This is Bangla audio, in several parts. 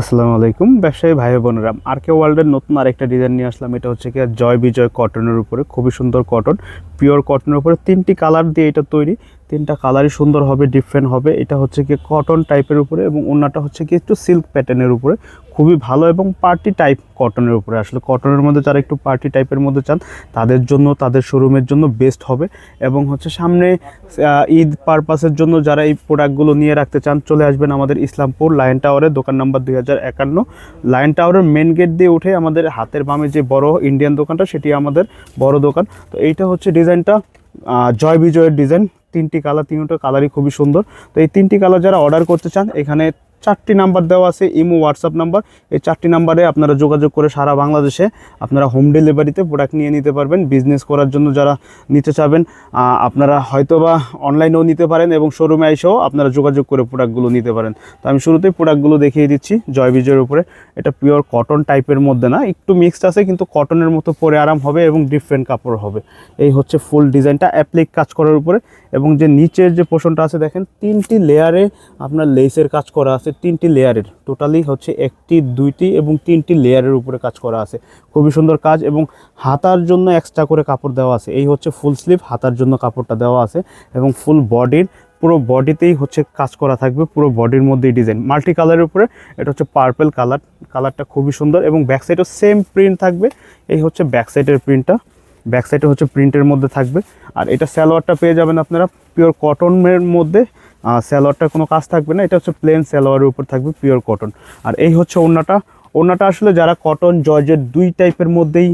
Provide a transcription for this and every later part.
আসসালামু আলাইকুম, ব্যবসায়ী ভাই বোনেরা। আর কে ওয়ার্ল্ডের নতুন আরেকটা ডিজাইন নিয়ে আসলাম। এটা হচ্ছে কি জয় বিজয় কটনের উপরে। খুবই সুন্দর কটন পিওর কটনের উপরে। তিনটি কালার দিয়ে এটা তৈরি। তিনটা কালারই সুন্দর হবে ডিফারেন্ট হবে। এটা হচ্ছে কি কটন টাইপের উপরে এবং অন্যটা হচ্ছে কি একটু সিল্ক প্যাটার্নের উপরে। খুবই ভালো এবং পার্টি টাইপ কটনের উপরে। আসলে কটনের মধ্যে যারা একটু পার্টি টাইপের মধ্যে চান, তাদের জন্য, তাদের শোরুমের জন্য বেস্ট হবে এবং হচ্ছে সামনে ঈদ পারপাসের জন্য যারা এই প্রোডাক্টগুলো নিয়ে রাখতে চান, চলে আসবেন আমাদের ইসলামপুর লায়ন টাওয়ারে দোকান নাম্বার দুই হাজার একান্ন। লায়ন টাওয়ারের মেন গেট দিয়ে উঠে আমাদের হাতের বামে যে বড় ইন্ডিয়ান দোকানটা, সেটি আমাদের বড় দোকান। তো এইটা হচ্ছে ডিজাইনটা জয় বিজয়ের ডিজাইন তিনটি কালার, তিনটা কালারই খুবই সুন্দর। তো এই তিনটি কালার যারা অর্ডার করতে চান, এখানে চারটি নাম্বার দেওয়া আছে, ইমো হোয়াটসঅ্যাপ নাম্বার এই চারটি নাম্বারে আপনারা যোগাযোগ করে সারা বাংলাদেশে আপনারা হোম ডেলিভারিতে প্রোডাক্ট নিয়ে নিতে পারবেন। বিজনেস করার জন্য যারা নিতে চাবেন আপনারা হয়তো বা অনলাইনেও নিতে পারেন এবং শোরুমে এসেও আপনারা যোগাযোগ করে প্রোডাক্টগুলো নিতে পারেন। তো আমি শুরুতেই প্রোডাক্টগুলো দেখিয়ে দিচ্ছি জয় বিজয়ের উপরে। এটা পিওর কটন টাইপের মধ্যে না, একটু মিক্সড আছে কিন্তু কটনের মতো পরে আরাম হবে এবং ডিফারেন্ট কাপড় হবে। এই হচ্ছে ফুল ডিজাইনটা অ্যাপ্লিক কাজ করার উপরে এবং যে নিচের যে পোষণটা আছে, দেখেন, তিনটি লেয়ারে আপনার লেসের কাজ করা আছে, তিনটি লেয়ারের টোটালি হচ্ছে একটি, দুইটি এবং তিনটি লেয়ারের উপরে কাজ করা আছে। খুবই সুন্দর কাজ এবং হাতার জন্য এক্সট্রা করে কাপড় দেওয়া আছে। এই হচ্ছে ফুল স্লিভ হাতার জন্য কাপড়টা দেওয়া আছে এবং ফুল বডির পুরো বডিতেই হচ্ছে কাজ করা থাকবে, পুরো বডির মধ্যেই ডিজাইন মাল্টি কালারের উপরে, এটা হচ্ছে পার্পেল কালার কালারটা খুবই সুন্দর এবং ব্যাক সাইডেও সেম প্রিন্ট থাকবে। এই হচ্ছে ব্যাক সাইডের প্রিন্টটা ব্যাক সাইডে হচ্ছে প্রিন্টের মধ্যে থাকবে। আর এটা স্যালোয়ারটা পেয়ে যাবেন আপনারা পিওর কটনের মধ্যে। স্যালোয়ারটার কোনো কাজ থাকবে না, এটা হচ্ছে প্লেন স্যালোয়ারের উপর থাকবে পিওর কটন আর এই হচ্ছে ওড়নাটা ওড়নাটা আসলে যারা কটন জর্জেট দুই টাইপের মধ্যেই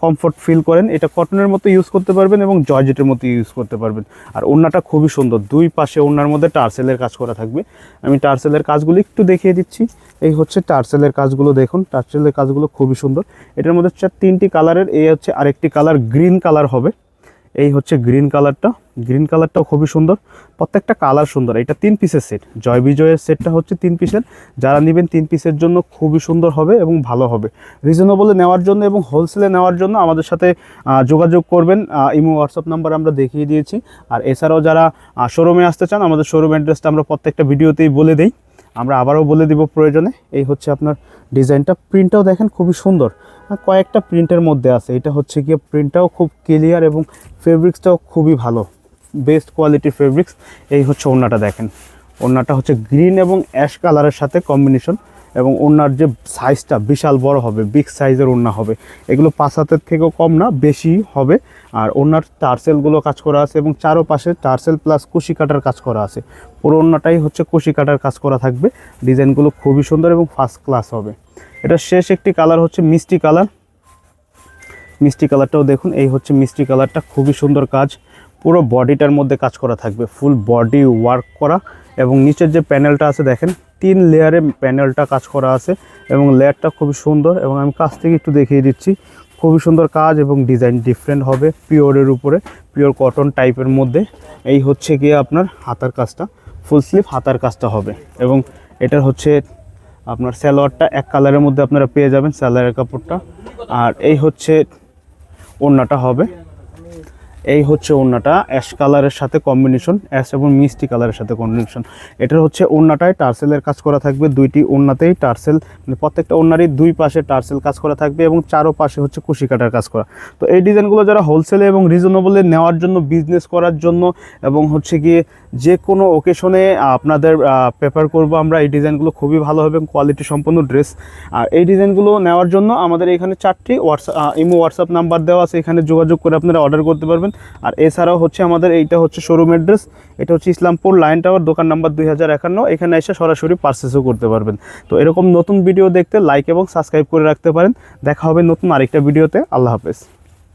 কমফোর্ট ফিল করেন, এটা কটনের মতো ইউজ করতে পারবেন এবং জর্জেটের মতো ইউজ করতে পারবেন। আর ওড়নাটা খুবই সুন্দর, দুই পাশে ওড়নার মধ্যে টার্সেলের কাজ করা থাকবে। আমি টার্সেলের কাজগুলো একটু দেখিয়ে দিচ্ছি। এই হচ্ছে টার্সেলের কাজগুলো দেখুন টার্সেলের কাজগুলো খুবই সুন্দর। এটার মধ্যে হচ্ছে তিনটি কালারের এই হচ্ছে আরেকটি কালার গ্রিন কালার হবে। এই হচ্ছে গ্রিন কালারটা। গ্রিন কালারটাও খুবই সুন্দর। প্রত্যেকটা কালার সুন্দর। এটা তিন পিসের সেট। জয় বিজয়ের সেটটা হচ্ছে তিন পিসের। যারা নেবেন তিন পিসের জন্য খুবই সুন্দর হবে এবং ভালো হবে। রিজনেবলে নেওয়ার জন্য এবং হোলসেলে নেওয়ার জন্য আমাদের সাথে যোগাযোগ করবেন। ইমো হোয়াটসঅ্যাপ নাম্বার আমরা দেখিয়ে দিয়েছি। আর এছাড়াও যারা শোরুমে আসতে চান, আমাদের শোরুম অ্যাড্রেসটা আমরা প্রত্যেকটা ভিডিওতেই বলে দিই। আমরা আবারও বলে দিব প্রয়োজনে, এই হচ্ছে আপনার ডিজাইনটা। প্রিন্টটাও দেখেন খুবই সুন্দর। কয়েকটা প্রিন্টের মধ্যে আছে। এটা হচ্ছে গিয়ে প্রিন্টটাও খুব ক্লিয়ার এবং ফেব্রিক্সটাও খুবই ভালো। বেস্ট কোয়ালিটির ফেব্রিক্স এই হচ্ছে ওড়নাটা দেখেন। ওড়নাটা হচ্ছে গ্রিন এবং অ্যাশ কালারের সাথে কম্বিনেশন এবং ওড়নার যে সাইজটা বিশাল বড় হবে বিগ সাইজের ওড়না হবে। এগুলো পাঁচ হাতের থেকেও কম না, বেশি হবে। আর ওড়নার টার্সেলগুলো কাজ করা আছে এবং চারোপাশে টার্সেল প্লাস কুশি কাটার কাজ করা আছে। পুরো ওড়নাটাই হচ্ছে কুশি কাটার কাজ করা থাকবে। ডিজাইনগুলো খুবই সুন্দর এবং ফার্স্ট ক্লাস হবে। এটা শেষ একটি কালার হচ্ছে মিষ্টি কালার মিষ্টি কালারটাও দেখুন, এই হচ্ছে মিষ্টি কালারটা খুবই সুন্দর কাজ। পুরো বডিটার মধ্যে কাজ করা থাকবে। ফুল বডি ওয়ার্ক করা। এবং নিচের যে প্যানেলটা আছে দেখেন, তিন লেয়ারে প্যানেলটা কাজ করা আছে এবং লেয়ারটা খুবই সুন্দর এবং আমি কাছ থেকে একটু দেখিয়ে দিচ্ছি। খুবই সুন্দর কাজ এবং ডিজাইন ডিফারেন্ট হবে পিওরের উপরে পিওর কটন টাইপের মধ্যে। এই হচ্ছে গিয়ে আপনার হাতার কাজটা ফুল স্লিভ হাতার কাজটা হবে এবং এটার হচ্ছে আপনার স্যালোয়ারটা এক কালারের মধ্যে আপনারা পেয়ে যাবেন স্যালোয়ারের কাপড়টা। আর এই হচ্ছে ওড়নাটা হবে। এই হচ্ছে ওড়নাটা অ্যাশ কালারের সাথে কম্বিনেশন অ্যাশ এবং মিষ্টি কালারের সাথে কম্বিনেশন এটার হচ্ছে ওড়নাটায় টার্সেলের কাজ করা থাকবে, দুইটি ওড়নাতেই টার্সেল মানে প্রত্যেকটা ওড়নারই দুই পাশে টার্সেল কাজ করা থাকবে এবং চারো পাশে হচ্ছে কুশি কাটার কাজ করা। তো এই ডিজাইনগুলো যারা হোলসেলে এবং রিজনেবলে নেওয়ার জন্য বিজনেস করার জন্য এবং হচ্ছে গিয়ে যে কোনো ওকেশনে আপনাদের পেপার করব আমরা, এই ডিজাইনগুলো খুবই ভালো হবে কোয়ালিটি সম্পন্ন ড্রেস আর এই ডিজাইনগুলো নেওয়ার জন্য আমাদের এখানে চারটি হোয়াটসঅ্যাপ ইমো হোয়াটসঅ্যাপ নাম্বার দেওয়া আছে, এখানে যোগাযোগ করে আপনারা অর্ডার করতে পারবেন। আর এছাড়াও হচ্ছে আমাদের এইটা হচ্ছে শোরুম অ্যাড্রেস এটা হচ্ছে ইসলামপুর লাইন টাওয়ার দোকান নাম্বার দুই হাজার একান্ন। এখানে এসে সরাসরি পার্সেসও করতে পারবেন। তো এরকম নতুন ভিডিও দেখতে লাইক এবং সাবস্ক্রাইব করে রাখতে পারেন। দেখা হবে নতুন আরেকটা ভিডিওতে আল্লাহ হাফেজ।